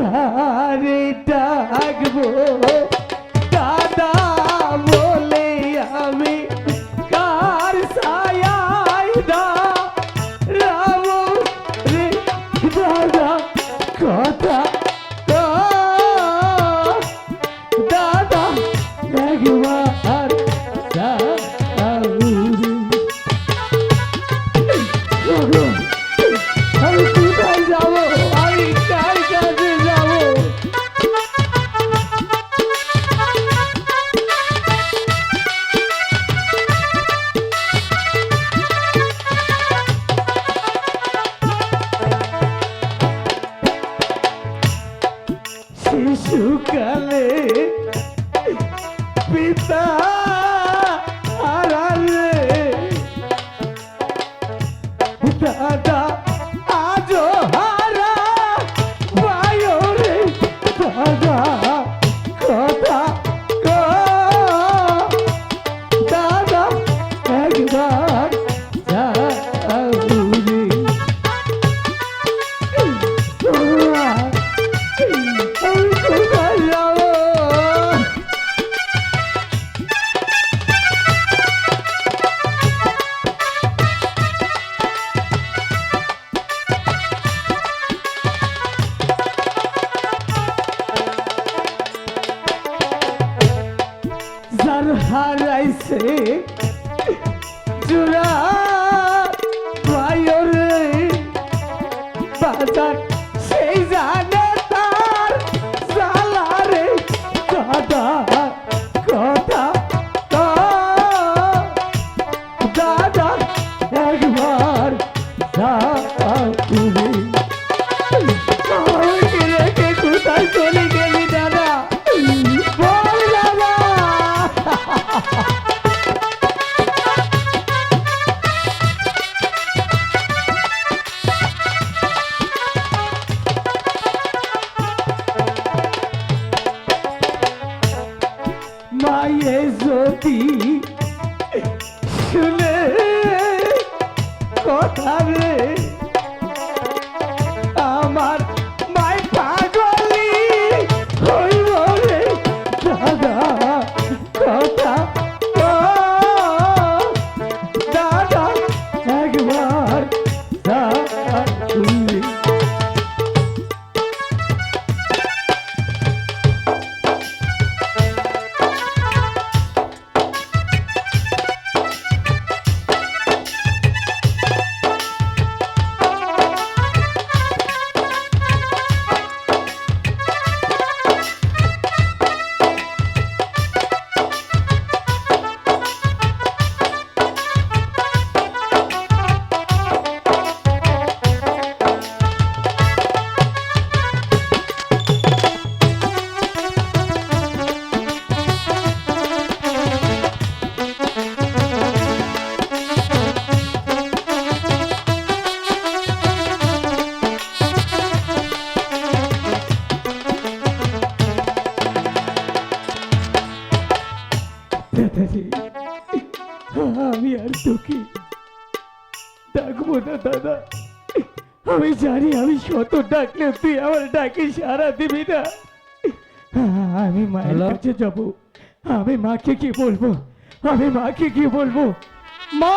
তারে ডাকবো। হারাইছে জোড়া মায়ে যদি শুনে কথা রে দাদাজি আমি আর তোকে ডাকবো না দাদা। আমি জানি আমি শত ডাকলে তুই আমার ডাকে সারা দিবি না। আমি মায়ের কাছে যাব আমি মাকে কি বলব? আমি মাকে কি বলব? মা!